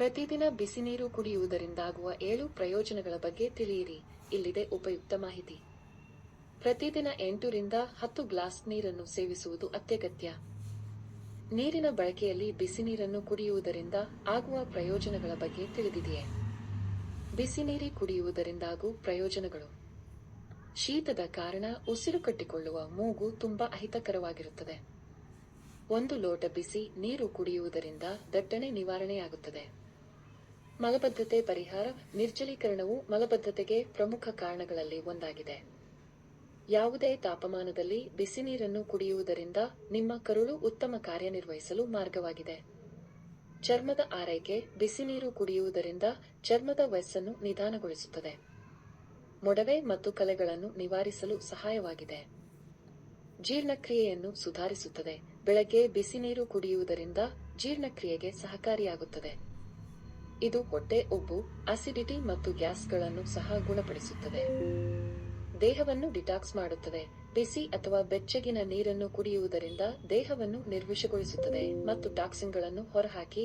ಪ್ರತಿದಿನ ಬಿಸಿ ನೀರು ಕುಡಿಯುವುದರಿಂದಾಗುವ ಏಳು ಪ್ರಯೋಜನಗಳ ಬಗ್ಗೆ ತಿಳಿಯಿರಿ. ಇಲ್ಲಿದೆ ಉಪಯುಕ್ತ ಮಾಹಿತಿ. ಪ್ರತಿದಿನ ಎಂಟರಿಂದ ಹತ್ತು ಗ್ಲಾಸ್ ನೀರನ್ನು ಸೇವಿಸುವುದು ಅತ್ಯಗತ್ಯ. ನೀರಿನ ಬಳಕೆಯಲ್ಲಿ ಬಿಸಿ ನೀರನ್ನು ಕುಡಿಯುವುದರಿಂದ ಆಗುವ ಪ್ರಯೋಜನಗಳ ಬಗ್ಗೆ ತಿಳಿದಿದೆಯೇ? ಬಿಸಿ ನೀರಿ ಕುಡಿಯುವುದರಿಂದಾಗೂ ಪ್ರಯೋಜನಗಳು. ಶೀತದ ಕಾರಣ ಉಸಿರು ಕಟ್ಟಿಕೊಳ್ಳುವ ಮೂಗು ತುಂಬಾ ಅಹಿತಕರವಾಗಿರುತ್ತದೆ. ಒಂದು ಲೋಟ ಬಿಸಿ ನೀರು ಕುಡಿಯುವುದರಿಂದ ದಟ್ಟಣೆ ನಿವಾರಣೆಯಾಗುತ್ತದೆ. ಮಲಬದ್ಧತೆ ಪರಿಹಾರ, ನಿರ್ಜಲೀಕರಣವು ಮಲಬದ್ಧತೆಗೆ ಪ್ರಮುಖ ಕಾರಣಗಳಲ್ಲಿ ಒಂದಾಗಿದೆ. ಯಾವುದೇ ತಾಪಮಾನದಲ್ಲಿ ಬಿಸಿ ನೀರನ್ನು ಕುಡಿಯುವುದರಿಂದ ನಿಮ್ಮ ಕರುಳು ಉತ್ತಮ ಕಾರ್ಯನಿರ್ವಹಿಸಲು ಮಾರ್ಗವಾಗಿದೆ. ಚರ್ಮದ ಆರೈಕೆ ಬಿಸಿ ನೀರು ಕುಡಿಯುವುದರಿಂದ ಚರ್ಮದ ವಯಸ್ಸನ್ನು ನಿಧಾನಗೊಳಿಸುತ್ತದೆ. ಮೊಡವೆ ಮತ್ತು ಕಲೆಗಳನ್ನು ನಿವಾರಿಸಲು ಸಹಾಯವಾಗಿದೆ. ಜೀರ್ಣಕ್ರಿಯೆಯನ್ನು ಸುಧಾರಿಸುತ್ತದೆ. ಬೆಳಗ್ಗೆ ಬಿಸಿ ನೀರು ಕುಡಿಯುವುದರಿಂದ ಜೀರ್ಣಕ್ರಿಯೆಗೆ ಸಹಕಾರಿಯಾಗುತ್ತದೆ. ಇದು ಹೊಟ್ಟೆ, ಉಬ್ಬು ಅಸಿಡಿಟಿ ಮತ್ತು ಗ್ಯಾಸ್ಗಳನ್ನು ಸಹ ಗುಣಪಡಿಸುತ್ತದೆ. ದೇಹವನ್ನು ಡಿಟಾಕ್ಸ್ ಮಾಡುತ್ತದೆ. ಬಿಸಿ ಅಥವಾ ಬೆಚ್ಚಗಿನ ನೀರನ್ನು ಕುಡಿಯುವುದರಿಂದ ದೇಹವನ್ನು ನಿರ್ವಿಷಗೊಳಿಸುತ್ತದೆ ಮತ್ತು ಟಾಕ್ಸಿನ್ಗಳನ್ನು ಹೊರಹಾಕಿ